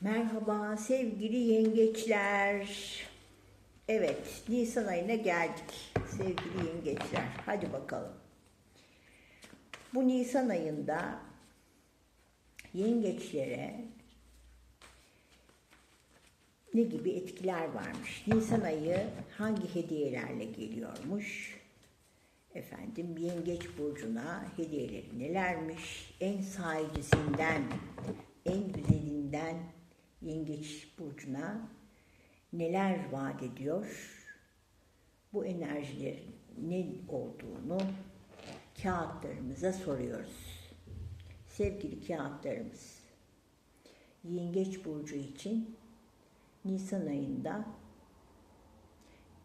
Merhaba sevgili yengeçler. Evet, Nisan ayına geldik sevgili yengeçler. Hadi bakalım. Bu Nisan ayında yengeçlere ne gibi etkiler varmış? Nisan ayı hangi hediyelerle geliyormuş? Efendim yengeç burcuna hediyeleri nelermiş? En sahicisinden, en güzelinden yengeç burcuna neler vaat ediyor? Bu enerjilerin ne olduğunu kağıtlarımıza soruyoruz. Sevgili kağıtlarımız, yengeç burcu için Nisan ayında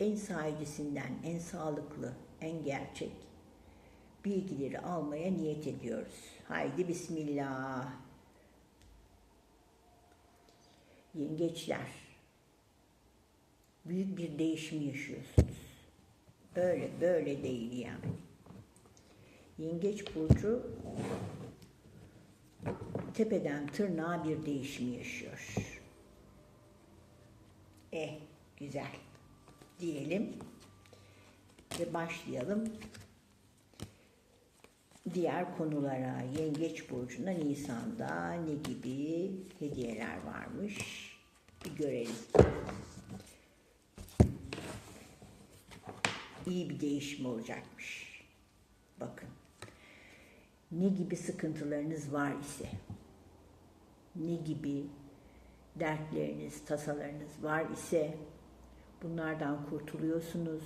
en sahicisinden, en sağlıklı, en gerçek bilgileri almaya niyet ediyoruz. Haydi bismillah. Yengeçler, büyük bir değişim yaşıyorsunuz. Öyle böyle değil yani. Yengeç burcu tepeden tırnağa bir değişim yaşıyor. Eh, güzel diyelim ve başlayalım diğer konulara. Yengeç burcuna Nisan'da ne gibi hediyeler varmış bir görelim. İyi bir değişim olacakmış. Bakın. Ne gibi sıkıntılarınız var ise, ne gibi dertleriniz, tasalarınız var ise bunlardan kurtuluyorsunuz.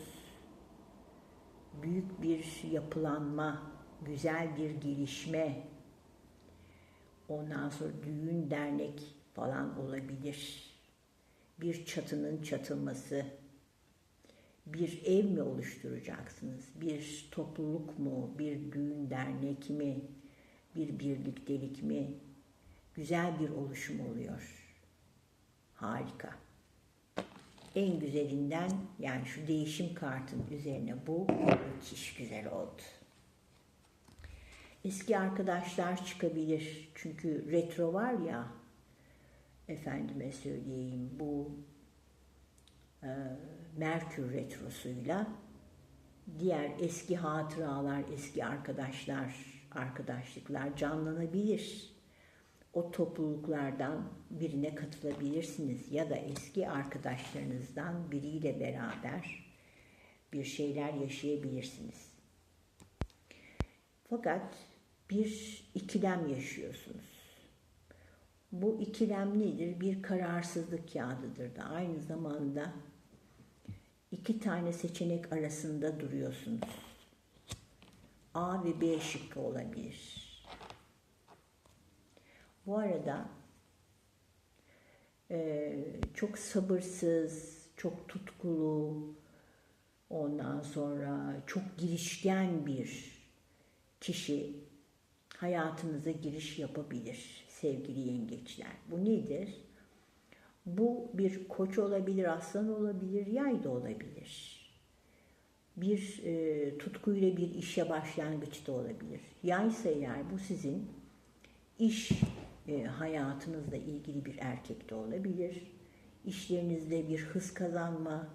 Büyük bir yapılanma, güzel bir gelişme, ondan sonra düğün, dernek falan olabilir. Bir çatının çatılması, bir ev mi oluşturacaksınız? Bir topluluk mu? Bir düğün, dernek mi? Bir birliktelik mi? Güzel bir oluşum oluyor. Harika. En güzelinden yani şu değişim kartın üzerine bu müthiş güzel oldu. Eski arkadaşlar çıkabilir. Çünkü retro var ya efendime söyleyeyim bu e, Merkür retrosuyla diğer eski hatıralar, eski arkadaşlar, arkadaşlıklar canlanabilir. O topluluklardan birine katılabilirsiniz ya da eski arkadaşlarınızdan biriyle beraber bir şeyler yaşayabilirsiniz. Fakat bir ikilem yaşıyorsunuz. Bu ikilem nedir? Bir kararsızlık kağıdıdır da aynı zamanda iki tane seçenek arasında duruyorsunuz. A ve B şıkkı olabilir. Bu arada e, çok sabırsız, çok tutkulu, ondan sonra çok girişken bir kişi hayatınıza giriş yapabilir sevgili yengeçler. Bu nedir? Bu bir koç olabilir, aslan olabilir, yay da olabilir. Bir e, tutkuyla bir işe başlangıç da olabilir. Yaysa eğer bu sizin iş e, hayatınızla ilgili bir erkek de olabilir. İşlerinizde bir hız kazanma,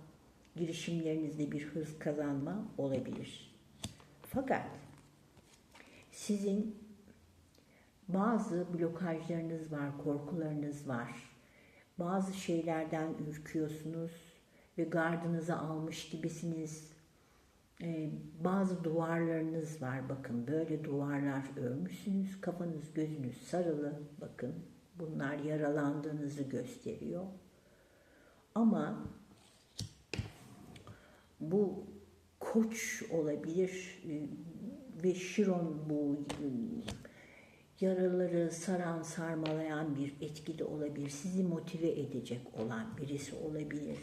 girişimlerinizde bir hız kazanma olabilir. Fakat sizin bazı blokajlarınız var, korkularınız var. Bazı şeylerden ürküyorsunuz ve gardınızı almış gibisiniz. Ee, bazı duvarlarınız var bakın böyle duvarlar örmüşsünüz kafanız gözünüz sarılı bakın bunlar yaralandığınızı gösteriyor ama bu koç olabilir e, ve Şiron bu yaraları saran sarmalayan bir etki de olabilir sizi motive edecek olan birisi olabilir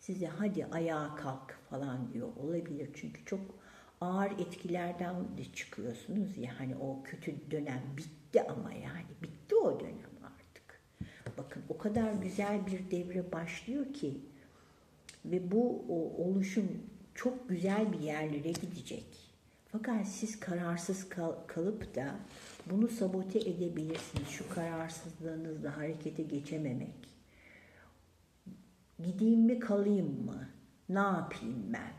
size hadi ayağa kalk falan diyor olabilir. Çünkü çok ağır etkilerden de çıkıyorsunuz ya hani o kötü dönem bitti ama yani bitti o dönem artık. Bakın o kadar güzel bir devre başlıyor ki ve bu o oluşum çok güzel bir yerlere gidecek. Fakat siz kararsız kal- kalıp da Bunu sabote edebilirsiniz. Şu kararsızlığınızla harekete geçememek. Gideyim mi kalayım mı? Ne yapayım ben?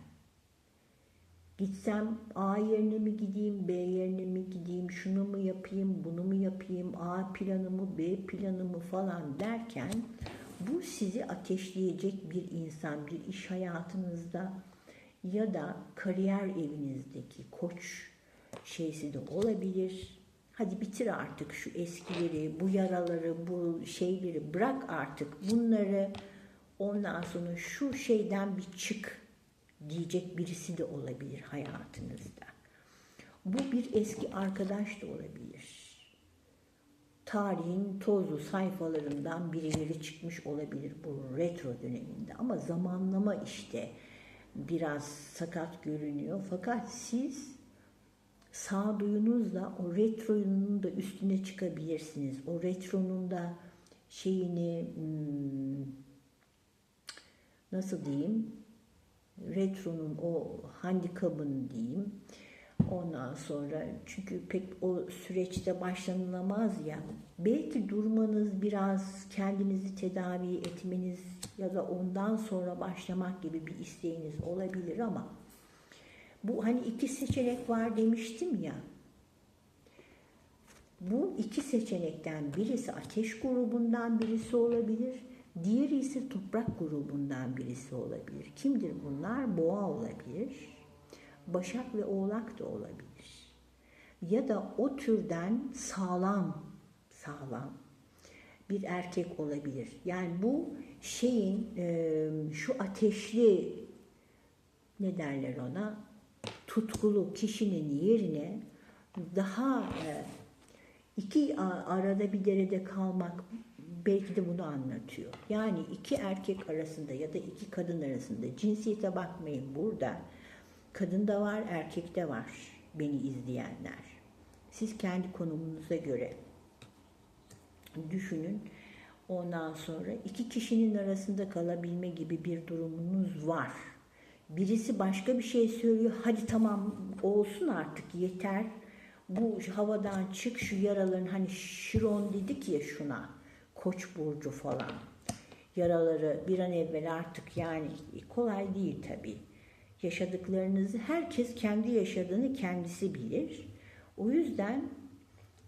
Gitsem A yerine mi gideyim, B yerine mi gideyim, şunu mu yapayım, bunu mu yapayım, A planı mı, B planı mı falan derken bu sizi ateşleyecek bir insan, bir iş hayatınızda ya da kariyer evinizdeki koç şeysi de olabilir. Hadi bitir artık şu eskileri, bu yaraları, bu şeyleri bırak artık bunları. Ondan sonra şu şeyden bir çık diyecek birisi de olabilir hayatınızda. Bu bir eski arkadaş da olabilir. Tarihin tozlu sayfalarından birileri çıkmış olabilir bu retro döneminde ama zamanlama işte biraz sakat görünüyor. Fakat siz sağduyunuzla o retronun da üstüne çıkabilirsiniz. O retronun da şeyini hmm, nasıl diyeyim retronun o handikabını diyeyim. Ondan sonra çünkü pek o süreçte başlanılamaz ya. Belki durmanız biraz kendinizi tedavi etmeniz ya da ondan sonra başlamak gibi bir isteğiniz olabilir ama bu hani iki seçenek var demiştim ya. Bu iki seçenekten birisi ateş grubundan birisi olabilir. Diğeri ise toprak grubundan birisi olabilir. Kimdir bunlar? Boğa olabilir. Başak ve Oğlak da olabilir. Ya da o türden sağlam, sağlam bir erkek olabilir. Yani bu şeyin şu ateşli ne derler ona tutkulu kişinin yerine daha iki arada bir derede kalmak belki de bunu anlatıyor. Yani iki erkek arasında ya da iki kadın arasında cinsiyete bakmayın burada. Kadında var, erkekte var beni izleyenler. Siz kendi konumunuza göre düşünün. Ondan sonra iki kişinin arasında kalabilme gibi bir durumunuz var. Birisi başka bir şey söylüyor. Hadi tamam olsun artık yeter. Bu havadan çık şu yaraların hani Şiron dedik ya şuna. Koç burcu falan. Yaraları bir an evvel artık yani kolay değil tabii. Yaşadıklarınızı herkes kendi yaşadığını kendisi bilir. O yüzden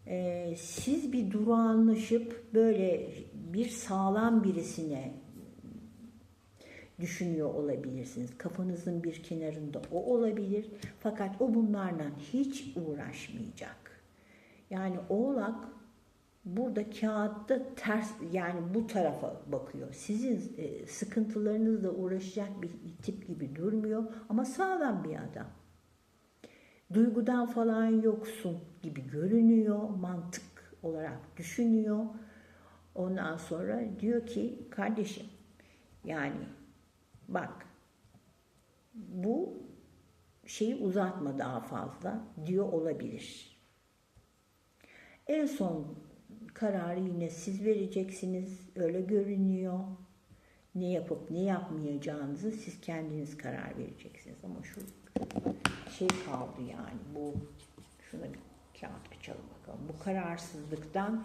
e, siz bir durağanlaşıp böyle bir sağlam birisine düşünüyor olabilirsiniz. Kafanızın bir kenarında o olabilir. Fakat o bunlarla hiç uğraşmayacak. Yani oğlak burada kağıtta ters yani bu tarafa bakıyor. Sizin e, sıkıntılarınızla uğraşacak bir tip gibi durmuyor ama sağlam bir adam. Duygudan falan yoksun gibi görünüyor, mantık olarak düşünüyor. Ondan sonra diyor ki kardeşim yani bak bu şeyi uzatma daha fazla diyor olabilir. En son kararı yine siz vereceksiniz. Öyle görünüyor. Ne yapıp ne yapmayacağınızı siz kendiniz karar vereceksiniz. Ama şu şey kaldı yani bu şuna bir kağıt açalım bakalım. Bu kararsızlıktan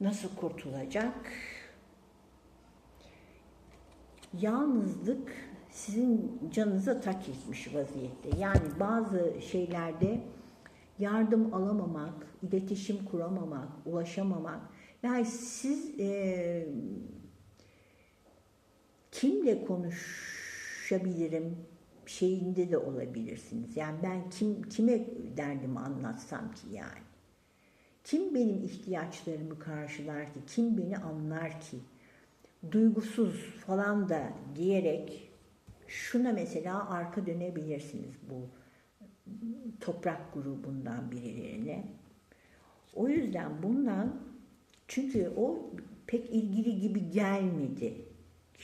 nasıl kurtulacak? Yalnızlık sizin canınıza tak etmiş vaziyette. Yani bazı şeylerde yardım alamamak, iletişim kuramamak, ulaşamamak. Yani siz e, kimle konuşabilirim şeyinde de olabilirsiniz. Yani ben kim kime derdimi anlatsam ki yani. Kim benim ihtiyaçlarımı karşılar ki? Kim beni anlar ki? Duygusuz falan da diyerek şuna mesela arka dönebilirsiniz bu toprak grubundan birilerine. O yüzden bundan çünkü o pek ilgili gibi gelmedi.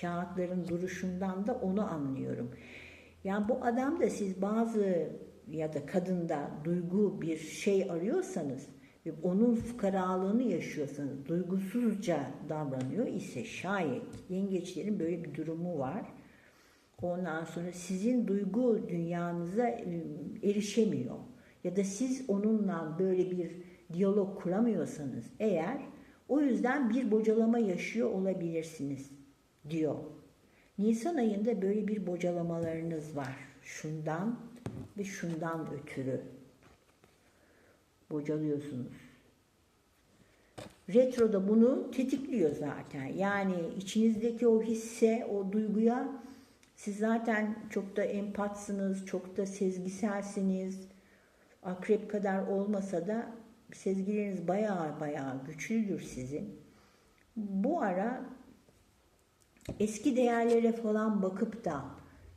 Kağıtların duruşundan da onu anlıyorum. Yani bu adam da siz bazı ya da kadında duygu bir şey arıyorsanız onun fukaralığını yaşıyorsanız duygusuzca davranıyor ise şayet yengeçlerin böyle bir durumu var. Ondan sonra sizin duygu dünyanıza erişemiyor. ya da siz onunla böyle bir diyalog kuramıyorsanız eğer o yüzden bir bocalama yaşıyor olabilirsiniz diyor. Nisan ayında böyle bir bocalamalarınız var. Şundan ve şundan ötürü bocalıyorsunuz. Retro da bunu tetikliyor zaten. Yani içinizdeki o hisse, o duyguya siz zaten çok da empatsınız, çok da sezgiselsiniz. Akrep kadar olmasa da sezgileriniz bayağı bayağı güçlüdür sizin. Bu ara eski değerlere falan bakıp da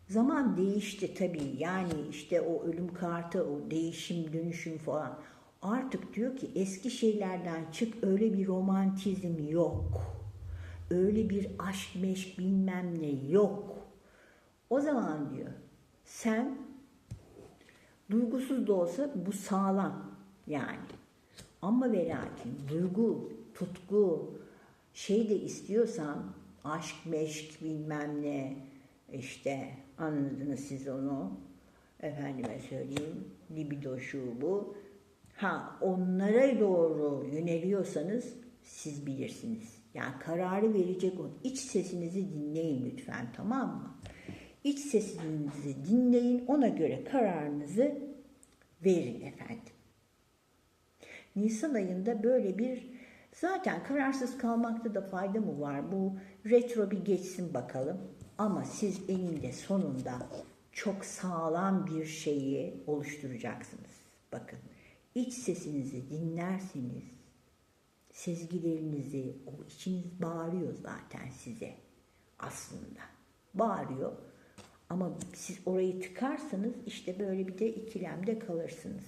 zaman değişti tabii. Yani işte o ölüm kartı, o değişim, dönüşüm falan. Artık diyor ki eski şeylerden çık öyle bir romantizm yok. Öyle bir aşk meşk bilmem ne yok. O zaman diyor sen duygusuz da olsa bu sağlam yani. Ama ve lakin duygu, tutku şey de istiyorsan aşk meşk bilmem ne işte anladınız siz onu efendime söyleyeyim libido şu bu ha onlara doğru yöneliyorsanız siz bilirsiniz. Yani kararı verecek o iç sesinizi dinleyin lütfen tamam mı? İç sesinizi dinleyin ona göre kararınızı verin efendim. Nisan ayında böyle bir zaten kararsız kalmakta da fayda mı var? Bu retro bir geçsin bakalım. Ama siz eninde sonunda çok sağlam bir şeyi oluşturacaksınız. Bakın iç sesinizi dinlerseniz sezgilerinizi, o içiniz bağırıyor zaten size aslında. Bağırıyor. Ama siz orayı tıkarsanız işte böyle bir de ikilemde kalırsınız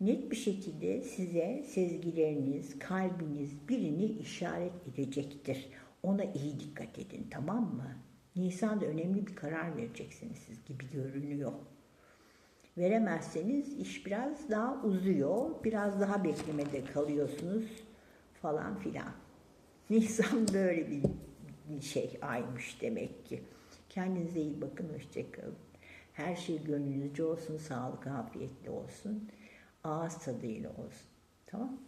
net bir şekilde size sezgileriniz, kalbiniz birini işaret edecektir. Ona iyi dikkat edin tamam mı? Nisan'da önemli bir karar vereceksiniz siz gibi görünüyor. Veremezseniz iş biraz daha uzuyor, biraz daha beklemede kalıyorsunuz falan filan. Nisan böyle bir şey aymış demek ki. Kendinize iyi bakın, hoşçakalın. Her şey gönlünüzce olsun, sağlık, afiyetli olsun ağız tadıyla olsun. Tamam